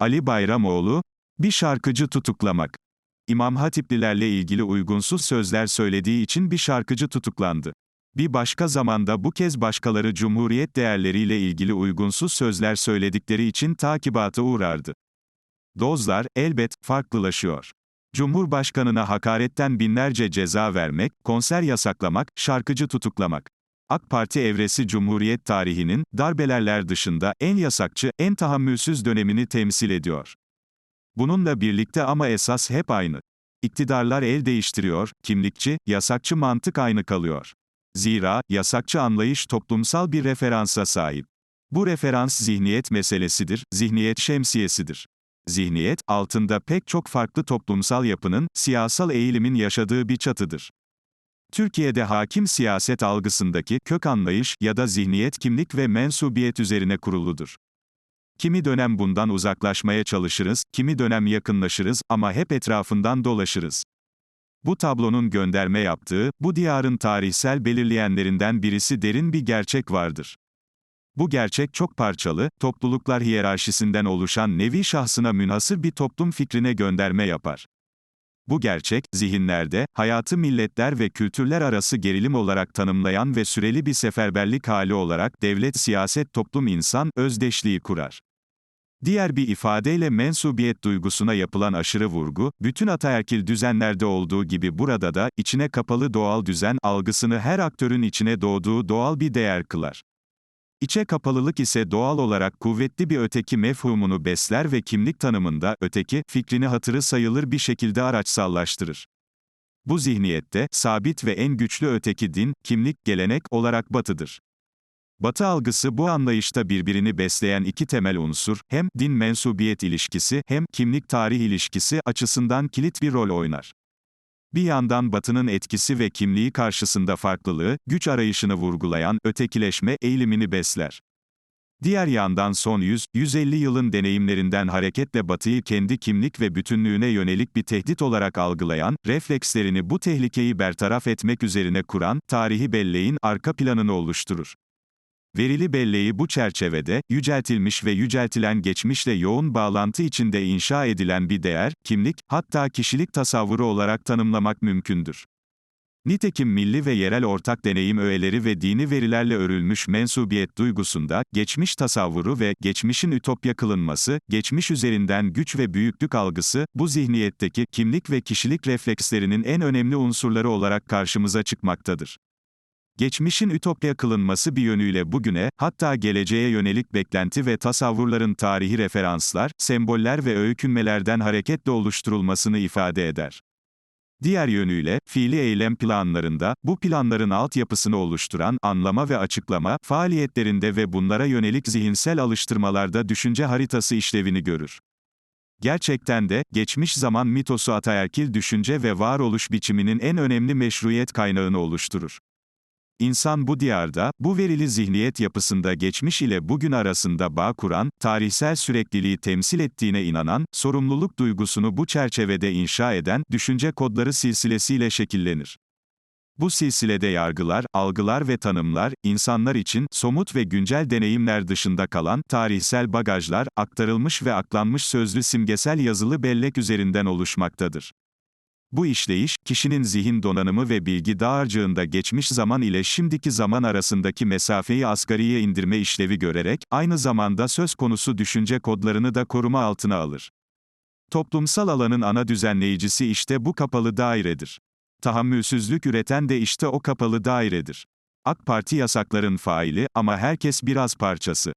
Ali Bayramoğlu, bir şarkıcı tutuklamak. İmam Hatiplilerle ilgili uygunsuz sözler söylediği için bir şarkıcı tutuklandı. Bir başka zamanda bu kez başkaları Cumhuriyet değerleriyle ilgili uygunsuz sözler söyledikleri için takibata uğrardı. Dozlar, elbet, farklılaşıyor. Cumhurbaşkanına hakaretten binlerce ceza vermek, konser yasaklamak, şarkıcı tutuklamak. AK Parti evresi Cumhuriyet tarihinin, darbelerler dışında, en yasakçı, en tahammülsüz dönemini temsil ediyor. Bununla birlikte ama esas hep aynı. İktidarlar el değiştiriyor, kimlikçi, yasakçı mantık aynı kalıyor. Zira, yasakçı anlayış toplumsal bir referansa sahip. Bu referans zihniyet meselesidir, zihniyet şemsiyesidir. Zihniyet, altında pek çok farklı toplumsal yapının, siyasal eğilimin yaşadığı bir çatıdır. Türkiye'de hakim siyaset algısındaki kök anlayış ya da zihniyet kimlik ve mensubiyet üzerine kuruludur. Kimi dönem bundan uzaklaşmaya çalışırız, kimi dönem yakınlaşırız ama hep etrafından dolaşırız. Bu tablonun gönderme yaptığı, bu diyarın tarihsel belirleyenlerinden birisi derin bir gerçek vardır. Bu gerçek çok parçalı, topluluklar hiyerarşisinden oluşan nevi şahsına münhasır bir toplum fikrine gönderme yapar. Bu gerçek, zihinlerde, hayatı milletler ve kültürler arası gerilim olarak tanımlayan ve süreli bir seferberlik hali olarak devlet siyaset toplum insan özdeşliği kurar. Diğer bir ifadeyle mensubiyet duygusuna yapılan aşırı vurgu, bütün ataerkil düzenlerde olduğu gibi burada da, içine kapalı doğal düzen algısını her aktörün içine doğduğu doğal bir değer kılar. İçe kapalılık ise doğal olarak kuvvetli bir öteki mefhumunu besler ve kimlik tanımında öteki fikrini hatırı sayılır bir şekilde araçsallaştırır. Bu zihniyette sabit ve en güçlü öteki din, kimlik, gelenek olarak batıdır. Batı algısı bu anlayışta birbirini besleyen iki temel unsur, hem din mensubiyet ilişkisi hem kimlik tarih ilişkisi açısından kilit bir rol oynar. Bir yandan Batı'nın etkisi ve kimliği karşısında farklılığı, güç arayışını vurgulayan ötekileşme eğilimini besler. Diğer yandan son 100-150 yılın deneyimlerinden hareketle Batı'yı kendi kimlik ve bütünlüğüne yönelik bir tehdit olarak algılayan, reflekslerini bu tehlikeyi bertaraf etmek üzerine kuran, tarihi belleğin arka planını oluşturur. Verili belleği bu çerçevede, yüceltilmiş ve yüceltilen geçmişle yoğun bağlantı içinde inşa edilen bir değer, kimlik, hatta kişilik tasavvuru olarak tanımlamak mümkündür. Nitekim milli ve yerel ortak deneyim öğeleri ve dini verilerle örülmüş mensubiyet duygusunda, geçmiş tasavvuru ve geçmişin ütopya kılınması, geçmiş üzerinden güç ve büyüklük algısı, bu zihniyetteki kimlik ve kişilik reflekslerinin en önemli unsurları olarak karşımıza çıkmaktadır. Geçmişin ütopya kılınması bir yönüyle bugüne, hatta geleceğe yönelik beklenti ve tasavvurların tarihi referanslar, semboller ve öykünmelerden hareketle oluşturulmasını ifade eder. Diğer yönüyle, fiili eylem planlarında, bu planların altyapısını oluşturan anlama ve açıklama, faaliyetlerinde ve bunlara yönelik zihinsel alıştırmalarda düşünce haritası işlevini görür. Gerçekten de, geçmiş zaman mitosu ataerkil düşünce ve varoluş biçiminin en önemli meşruiyet kaynağını oluşturur. İnsan bu diyarda, bu verili zihniyet yapısında geçmiş ile bugün arasında bağ kuran, tarihsel sürekliliği temsil ettiğine inanan, sorumluluk duygusunu bu çerçevede inşa eden, düşünce kodları silsilesiyle şekillenir. Bu silsilede yargılar, algılar ve tanımlar, insanlar için, somut ve güncel deneyimler dışında kalan, tarihsel bagajlar, aktarılmış ve aklanmış sözlü simgesel yazılı bellek üzerinden oluşmaktadır. Bu işleyiş, kişinin zihin donanımı ve bilgi dağarcığında geçmiş zaman ile şimdiki zaman arasındaki mesafeyi asgariye indirme işlevi görerek, aynı zamanda söz konusu düşünce kodlarını da koruma altına alır. Toplumsal alanın ana düzenleyicisi işte bu kapalı dairedir. Tahammülsüzlük üreten de işte o kapalı dairedir. AK Parti yasakların faili ama herkes biraz parçası.